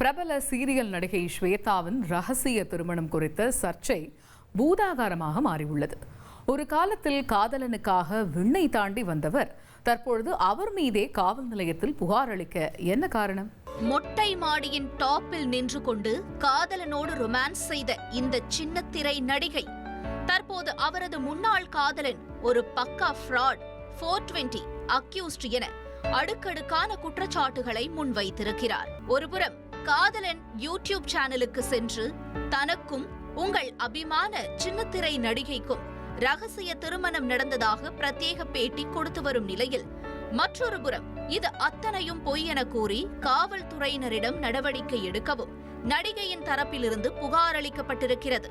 பிரபல சீரியல் நடிகை ஸ்வேதாவின் ரகசிய திருமணம் குறித்த சர்ச்சை பூதாகாரமாக மாறியுள்ளது. ஒரு காலத்தில் காதலனுக்காக விண்ணை தாண்டி வந்தவர் தற்பொழுது அவர் மீதே காவல் நிலையத்தில் புகார் அளிக்க என்ன காரணம்? மொட்டை மாடியின் டாப்பில் நின்று கொண்டு காதலனோடு ரொமான்ஸ் செய்த இந்த சின்ன திரை நடிகை தற்போது அவரது முன்னாள் காதலன் ஒரு பக்கா ஃப்ராட் ஃபோர் டுவெண்ட்டி அக்யூஸ்ட் என அடுக்கடுக்கான குற்றச்சாட்டுகளை முன்வைத்திருக்கிறார். ஒருபுறம் காதலன் யூடியூப் சேனலுக்கு சென்று தனக்கும் உங்கள் அபிமான சின்னத்திரை நடிகைக்கும் ரகசிய திருமணம் நடந்ததாக பிரத்யேக பேட்டி கொடுத்து வரும் நிலையில் மற்றொரு புறம் இது அத்தனையும் பொய் என கூறி காவல்துறையினரிடம் நடவடிக்கை எடுக்கவும் நடிகையின் தரப்பிலிருந்து புகார் அளிக்கப்பட்டிருக்கிறது.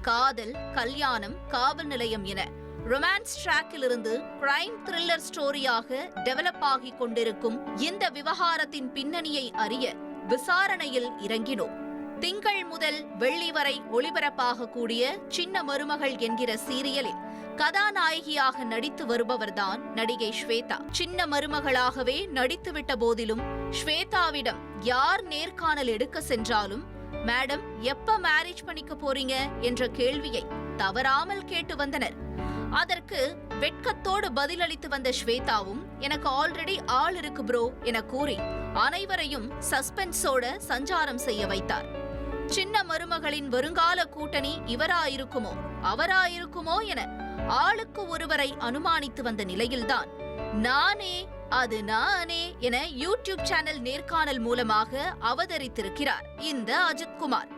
காதல் கல்யாணம் காவல் நிலையம் என ரொமான்ஸ் ட்ராக்கிலிருந்து கிரைம் த்ரில்லர் ஸ்டோரியாக டெவலப் ஆகிக் கொண்டிருக்கும் இந்த விவகாரத்தின் பின்னணியை அறிய விசாரணையில் இறங்கினோம். திங்கள் முதல் வெள்ளி வரை ஒளிபரப்பாக கூடிய சின்ன மருமகள் என்கிற சீரியலில் கதாநாயகியாக நடித்து வருபவர்தான் நடிகை ஸ்வேதா. சின்ன மருமகளாகவே நடித்துவிட்ட போதிலும் ஸ்வேதாவிடம் யார் நேர்காணல் எடுக்க சென்றாலும் மேடம் எப்ப மேரேஜ் பண்ணிக்க போறீங்க? என்ற கேள்வியை தவறாமல் கேட்டு வந்தனர். அதற்கு வெட்கத்தோடு பதிலளித்து வந்த ஸ்வேதாவும் எனக்கு ஆல்ரெடி ஆள் இருக்கு ப்ரோ என கூறி அனைவரையும் சஸ்பென்ஸோட சஞ்சாரம் செய்ய வைத்தார். சின்ன மருமகளின் வருங்கால கூட்டணி இவராயிருக்குமோ அவராயிருக்குமோ என ஆளுக்கு ஒருவரை அனுமானித்து வந்த நிலையில்தான் நானே அது நானே என யூடியூப் சேனல் நேர்காணல் மூலமாக அவதரித்திருக்கிறார் இந்த அஜித்குமார்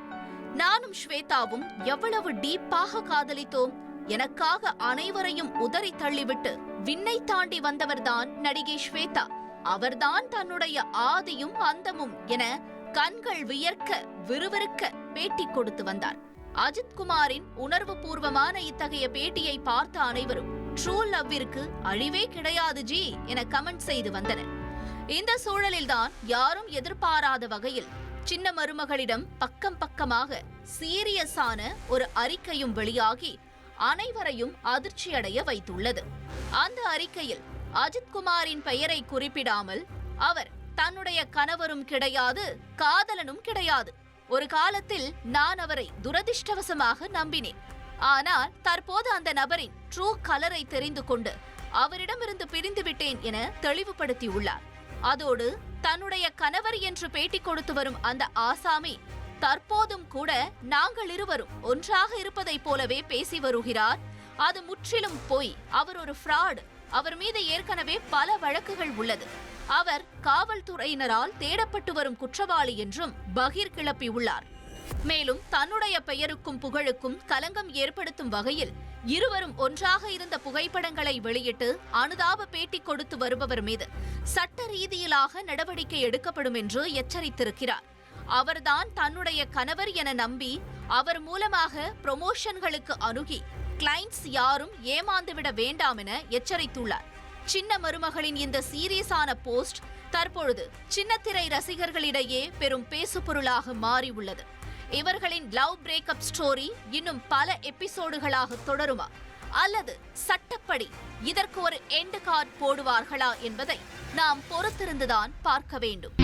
நானும் ஸ்வேதாவும் எவ்வளவு டீப்பாக காதலித்தோம் எனக்காக அனைவரையும் உதறி தள்ளிவிட்டு விண்ணை தாண்டி வந்தவர்தான் நடிகை ஸ்வேதா. அவர்தான் தன்னுடைய ஆதியும் அந்தமும் என கண்கள் வியர்க்க விறுவிறுக்க பேட்டி கொடுத்து வந்தார். அஜித் குமாரின் உணர்வு பூர்வமான இத்தகைய பேட்டியை பார்த்த அனைவரும் ட்ரூ லவ்விற்கு அழிவே கிடையாது ஜி என கமெண்ட் செய்து வந்தனர். இந்த சூழலில்தான் யாரும் எதிர்பாராத வகையில் சின்ன மருமகளிடம் பக்கம் பக்கமாக சீரியஸான ஒரு அறிக்கையும் வெளியாகி அனைவரையும் அதிர்ச்சியடைய வைத்துள்ளது. அந்த அறிக்கையில் அஜித்குமாரின் பெயரை குறிப்பிடாமல் அவர் தன்னுடைய கணவரும் கிடையாது காதலனும் கிடையாது. ஒரு காலத்தில் நான் அவரை துரதிர்ஷ்டவசமாக நம்பினேன். ஆனால் தற்போது அந்த நபரின் ட்ரூ கலரை தெரிந்து கொண்டு அவரிடமிருந்து பிரிந்து விட்டேன் என தெளிவுபடுத்தியுள்ளார். அதோடு தன்னுடைய கணவர் என்று பேட்டி கொடுத்து வரும் அந்த ஆசாமி தற்போதும் கூட நாங்கள் இருவரும் ஒன்றாக இருப்பதைப் போலவே பேசி வருகிறார். அது முற்றிலும் பொய். அவர் ஒரு ஃப்ராட் அவர் மீது ஏற்கனவே பல வழக்குகள் உள்ளது. அவர் காவல்துறையினரால் தேடப்பட்டு வரும் குற்றவாளி என்றும் பகீர் கிளப்பியுள்ளார் மேலும் தன்னுடைய பெயருக்கும் புகழுக்கும் கலங்கம் ஏற்படுத்தும் வகையில் இருவரும் ஒன்றாக இருந்த புகைப்படங்களை வெளியிட்டு அனுதாப பேட்டி கொடுத்து வருபவர் மீது சட்ட ரீதியிலாக நடவடிக்கை எடுக்கப்படும் என்று எச்சரித்திருக்கிறார். அவர்தான் தன்னுடைய கணவர் என நம்பி அவர் மூலமாக ப்ரொமோஷன்களுக்கு அணுகி கிளைண்ட்ஸ் யாரும் ஏமாந்துவிட வேண்டாம் என எச்சரித்துள்ளார். சின்ன மருமகளின் இந்த சீரியஸான போஸ்ட் தற்பொழுது சின்னத்திரை ரசிகர்களிடையே பெரும் பேசுபொருளாக மாறியுள்ளது. இவர்களின் லவ் பிரேக்கப் ஸ்டோரி இன்னும் பல எபிசோடுகளாக தொடருமா? அல்லது சட்டப்படி இதற்கு ஒரு எண்டு கார்டு போடுவார்களா என்பதை நாம் பொறுத்திருந்துதான் பார்க்க வேண்டும்.